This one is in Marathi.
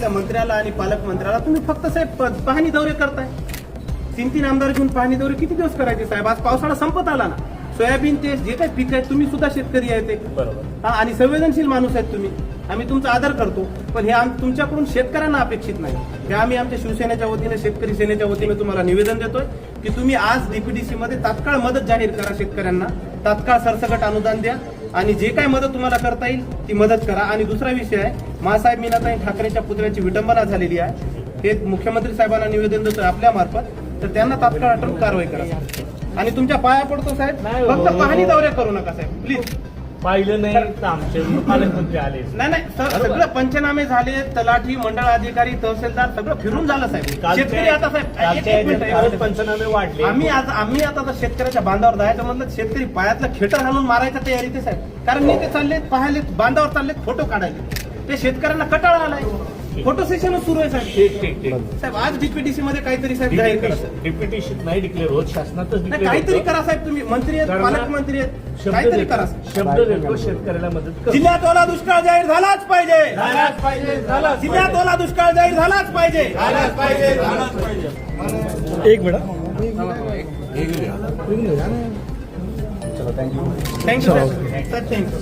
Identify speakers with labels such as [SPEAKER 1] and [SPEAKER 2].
[SPEAKER 1] आपल्या मंत्र्याला आणि पालकमंत्र्याला तुम्ही फक्त साहेब पाहणी दौरे करताय. तीन तीन आमदार घेऊन पाहणी दौरे किती दिवस करायचे साहेब? आज पावसाळा संपत आला ना. सोयाबीन ते जे काही पीक आहे तुम्ही सुद्धा शेतकरी आहे ते.
[SPEAKER 2] बरोबर.
[SPEAKER 1] हा आणि संवेदनशील माणूस आहेत तुम्ही. आम्ही तुमचा आदर करतो पण हे तुमच्याकडून शेतकऱ्यांना अपेक्षित नाही. हे आम्ही आमच्या शिवसेनेच्या वतीने शेतकरी सेनेच्या वतीने तुम्हाला निवेदन देतोय की तुम्ही आज डीपीडीसी मध्ये तात्काळ मदत जाहीर करा शेतकऱ्यांना. तात्काळ सरसकट अनुदान द्या. आणि जे काय मदत तुम्हाला करता येईल ती मदत करा. आणि दुसरा विषय आहे मासाहेब मीनाताई ठाकरेच्या पुतळ्याची विटंबना झालेली आहे. हे मुख्यमंत्री साहेबांना निवेदन देतोय आपल्या मार्फत तर त्यांना तात्काळ अटक कारवाई करा आणि तुमच्या पाया पडतो साहेब.
[SPEAKER 2] हो.
[SPEAKER 1] फक्त पाहणी दौरे करू नका साहेब. प्लीज
[SPEAKER 2] पाहिलं नाही तर आमचे पालकमंत्री आले.
[SPEAKER 1] नाही नाही सर सगळं पंचनामे झाले तलाठी मंडळ अधिकारी तहसीलदार सगळं फिरून झालं साहेब. शेतकरी आता साहेब एक-
[SPEAKER 2] कालच्या
[SPEAKER 1] एक मिनिट, एक
[SPEAKER 2] याच्यात
[SPEAKER 1] मिनिट.
[SPEAKER 2] पंचनामे वाढले.
[SPEAKER 1] आम्ही आता आम्ही आता शेतकऱ्याच्या बांधावर जायचं म्हणलं शेतकरी पायातलं खेटर घालून मारायच्या तयारीत आहे साहेब. कारण नेते चाललेत पाहायलेत बांधावर चाललेत फोटो काढायले ते शेतकऱ्यांना कटाळा आलाय. फोटो सेशनच सुरू आहे साहेब.
[SPEAKER 2] ठीक ठीक ठीक.
[SPEAKER 1] साहेब आज डीपीडीसी मध्ये काहीतरी साहेब जाहीर करा साहेब.
[SPEAKER 2] डिप्युटेशन नाही डिक्लेअर होत शासनातच
[SPEAKER 1] नाही काहीतरी करा साहेब तुम्ही. मंत्री आहेत. पालकमंत्री आहेत.
[SPEAKER 2] शब्द
[SPEAKER 1] काहीतरी
[SPEAKER 2] देतो.
[SPEAKER 1] करा.
[SPEAKER 2] शब्द देतो. शेतकऱ्याला मदत कर.
[SPEAKER 1] जिल्ह्यात ओला दुष्काळ जाहीर झालाच पाहिजे.
[SPEAKER 2] झालाच पाहिजे झालाच
[SPEAKER 1] जिल्ह्यात ओला दुष्काळ जाहीर झालाच पाहिजे.
[SPEAKER 2] झालाच पाहिजे झालाच पाहिजे.
[SPEAKER 3] एक मिनिट.
[SPEAKER 1] Thank you sir thank you